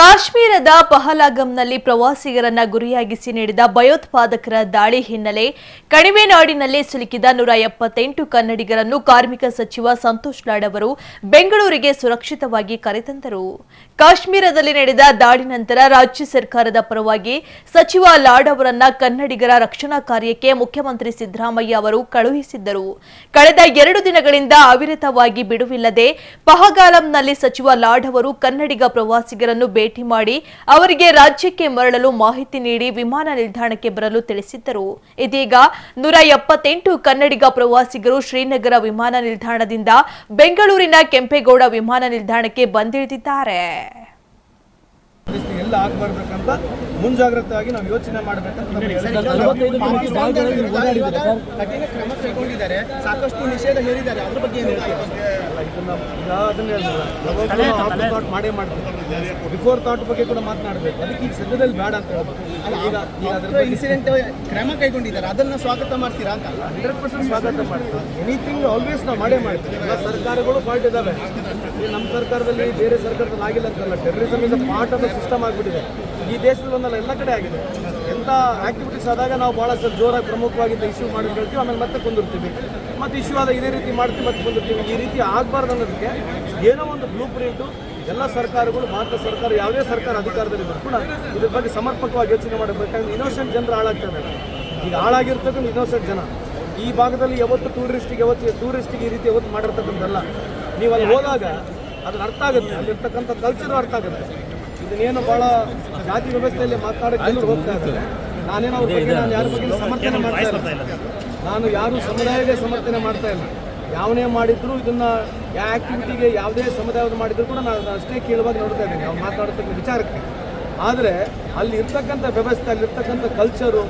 ಕಾಶ್ಮೀರದ ಪಹಲಾಗಂನಲ್ಲಿ ಪ್ರವಾಸಿಗರನ್ನ ಗುರಿಯಾಗಿಸಿ ನೀಡಿದ ಭಯೋತ್ಪಾದಕರ ದಾಳಿ ಹಿನ್ನೆಲೆ ಕಣಿವೆ ನಾಡಿನಲ್ಲಿ ಸಿಲುಕಿದ ನೂರ ಎಪ್ಪತ್ತೆಂಟು ಕನ್ನಡಿಗರನ್ನು ಕಾರ್ಮಿಕ ಸಚಿವ ಸಂತೋಷ್ ಲಾಡ್ ಅವರು ಬೆಂಗಳೂರಿಗೆ ಸುರಕ್ಷಿತವಾಗಿ ಕರೆತಂದರು. ಕಾಶ್ಮೀರದಲ್ಲಿ ನಡೆದ ದಾಳಿ ನಂತರ ರಾಜ್ಯ ಸರ್ಕಾರದ ಪರವಾಗಿ ಸಚಿವ ಲಾಡ್ ಅವರನ್ನ ಕನ್ನಡಿಗರ ರಕ್ಷಣಾ ಕಾರ್ಯಕ್ಕೆ ಮುಖ್ಯಮಂತ್ರಿ ಸಿದ್ದರಾಮಯ್ಯ ಅವರು ಕಳುಹಿಸಿದ್ದರು. ಕಳೆದ ಎರಡು ದಿನಗಳಿಂದ ಅವಿರತವಾಗಿ ಬಿಡುವಿಲ್ಲದೆ ಪಹಗಾಲಂನಲ್ಲಿ ಸಚಿವ ಲಾಡ್ ಅವರು ಕನ್ನಡಿಗ ಪ್ರವಾಸಿಗರನ್ನು ಭೇಟಿ ಮಾಡಿ ಅವರಿಗೆ ರಾಜ್ಯಕ್ಕೆ ಮರಳಲು ಮಾಹಿತಿ ನೀಡಿ ವಿಮಾನ ನಿಲ್ದಾಣಕ್ಕೆ ಬರಲು ತಿಳಿಸಿದ್ದರು. ಇದೀಗ ನೂರ ಎಪ್ಪತ್ತೆಂಟು ಕನ್ನಡಿಗ ಪ್ರವಾಸಿಗರು ಶ್ರೀನಗರ ವಿಮಾನ ನಿಲ್ದಾಣದಿಂದ ಬೆಂಗಳೂರಿನ ಕೆಂಪೇಗೌಡ ವಿಮಾನ ನಿಲ್ದಾಣಕ್ಕೆ ಬಂದಿಳಿದಿದ್ದಾರೆ. ಪರಿಸ್ಥಿತಿ ಎಲ್ಲ ಆಗ್ಬಾರ್ಬೇಕಂತ ಮುಂಜಾಗ್ರತೆಯಾಗಿ ನಾವು ಯೋಚನೆ ಮಾಡಬೇಕಂತ ಕ್ರಮ ಕೈಗೊಂಡಿದ್ದಾರೆ. ಸಾಕಷ್ಟು ನಿಷೇಧ ಹೇರಿದ್ದಾರೆ. ಅದ್ರ ಬಗ್ಗೆ ಏನು ಈಗ ಅದನ್ನ thought ಮಾಡೇ ಮಾಡ್ತೀವಿ ಬಿಫೋರ್ ಥಾಟ್ ಬಗ್ಗೆ ಕೂಡ ಮಾತನಾಡಬೇಕು. ಅದಕ್ಕೆ ಈಗ ಸದ್ಯದಲ್ಲಿ ಬೇಡ ಅಂತ ಹೇಳ್ಬೋದು ಇನ್ಸಿಡೆಂಟ್ ಕ್ರಮ ಕೈಗೊಂಡಿದ್ದಾರೆ. ಅದನ್ನ ಸ್ವಾಗತ ಮಾಡ್ತೀರಾ ಅಂತ? ಹಂಡ್ರೆಡ್ ಪರ್ಸೆಂಟ್ ಸ್ವಾಗತ ಮಾಡ್ತೀವಿ. ಎನಿಥಿಂಗ್ ಆಲ್ವೇಸ್ ನಾವು ಮಾಡೇ ಮಾಡ್ತೀವಿ. ಎಲ್ಲ ಸರ್ಕಾರಗಳು ಫಾಲ್ಟ್ ಇದ್ದಾವೆ. ನಮ್ಮ ಸರ್ಕಾರದಲ್ಲಿ ಬೇರೆ ಸರ್ಕಾರದಲ್ಲಿ ಆಗಿಲ್ಲ ಅಂತಲ್ಲ. Terrorism is part of the system ಆಗಿಬಿಟ್ಟಿದೆ. ಈ ದೇಶದಲ್ಲಿ ಒಂದಲ್ಲ ಎಲ್ಲ ಕಡೆ ಆಗಿದೆ. ಎಂಥ ಆಕ್ಟಿವಿಟೀಸ್ ಆದಾಗ ನಾವು ಭಾಳ ಸರ್ ಜೋರಾಗಿ ಪ್ರಮುಖವಾಗಿ ಇಶ್ಯೂ ಮಾಡಿ ಹೇಳ್ತೀವಿ. ಆಮೇಲೆ ಮತ್ತೆ ಕುಂದಿರ್ತೀವಿ. ಮತ್ತೆ ಇಶ್ಯೂ ಆದಾಗ ಇದೇ ರೀತಿ ಮಾಡ್ತೀವಿ ಮತ್ತೆ ಕುಂದಿರ್ತೀವಿ. ಈ ರೀತಿ ಆಗಬಾರ್ದು ಅನ್ನೋದಕ್ಕೆ ಏನೋ ಒಂದು ಬ್ಲೂ ಪ್ರಿಂಟು ಎಲ್ಲ ಸರ್ಕಾರಗಳು, ಭಾರತ ಸರ್ಕಾರ, ಯಾವುದೇ ಸರ್ಕಾರ ಅಧಿಕಾರದಲ್ಲಿದ್ದರೂ ಕೂಡ ಇದ್ರ ಬಗ್ಗೆ ಸಮರ್ಪಕವಾಗಿ ಯೋಚನೆ ಮಾಡಬೇಕಾದ್ರೆ ಇನ್ನೋಸೆಂಟ್ ಜನರು ಹಾಳಾಗ್ತಾರೆ. ಈಗ ಹಾಳಾಗಿರ್ತಕ್ಕಂಥ ಇನ್ನೋಸೆಂಟ್ ಜನ. ಈ ಭಾಗದಲ್ಲಿ ಯಾವತ್ತು ಟೂರಿಸ್ಟಿಗೆ ಯಾವತ್ತು ಟೂರಿಸ್ಟಿಗೆ ಈ ರೀತಿ ಯಾವತ್ತು ಮಾಡಿರ್ತಕ್ಕಂಥದ್ದಲ್ಲ. ನೀವು ಅಲ್ಲಿ ಹೋದಾಗ ಅದ್ರ ಅರ್ಥ ಆಗುತ್ತೆ. ಅಲ್ಲಿರ್ತಕ್ಕಂಥ ಕಲ್ಚರು ಅರ್ಥ ಆಗುತ್ತೆ. ಇದನ್ನೇನು ಬಹಳ ಜಾತಿ ವ್ಯವಸ್ಥೆಯಲ್ಲಿ ಮಾತನಾಡೋಕೆ ಹೋಗ್ತಾ ಇದ್ದಾರೆ. ನಾನೇನೋ ಅವ್ರ ಬಗ್ಗೆ, ನಾನು ಯಾರ ಬಗ್ಗೆ ಸಮರ್ಥನೆ ಮಾಡ್ತಾ ಇಲ್ಲ. ನಾನು ಯಾರು ಸಮುದಾಯಕ್ಕೆ ಸಮರ್ಥನೆ ಮಾಡ್ತಾ ಇಲ್ಲ. ಯಾವನೇ ಮಾಡಿದ್ರು ಇದನ್ನ ಯಾವ ಆಕ್ಟಿವಿಟಿಗೆ ಯಾವುದೇ ಸಮುದಾಯವನ್ನು ಮಾಡಿದ್ರು ಕೂಡ ನಾನು ಅಷ್ಟೇ ಕೇಳುವಾಗ ನೋಡ್ತಾ ಇದ್ದೀನಿ. ಅವ್ರು ಮಾತನಾಡತಕ್ಕಂಥ ವಿಚಾರಕ್ಕೆ. ಆದರೆ ಅಲ್ಲಿ ಇರ್ತಕ್ಕಂಥ ವ್ಯವಸ್ಥೆ ಅಲ್ಲಿರ್ತಕ್ಕಂಥ ಕಲ್ಚರು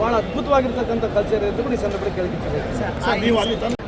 ಭಾಳ ಅದ್ಭುತವಾಗಿರ್ತಕ್ಕಂಥ ಕಲ್ಚರ್ ಅಂತ ಕೂಡ ಈ ಸಂದರ್ಭದಲ್ಲಿ ಕೇಳ್ತಿದ್ದೀನಿ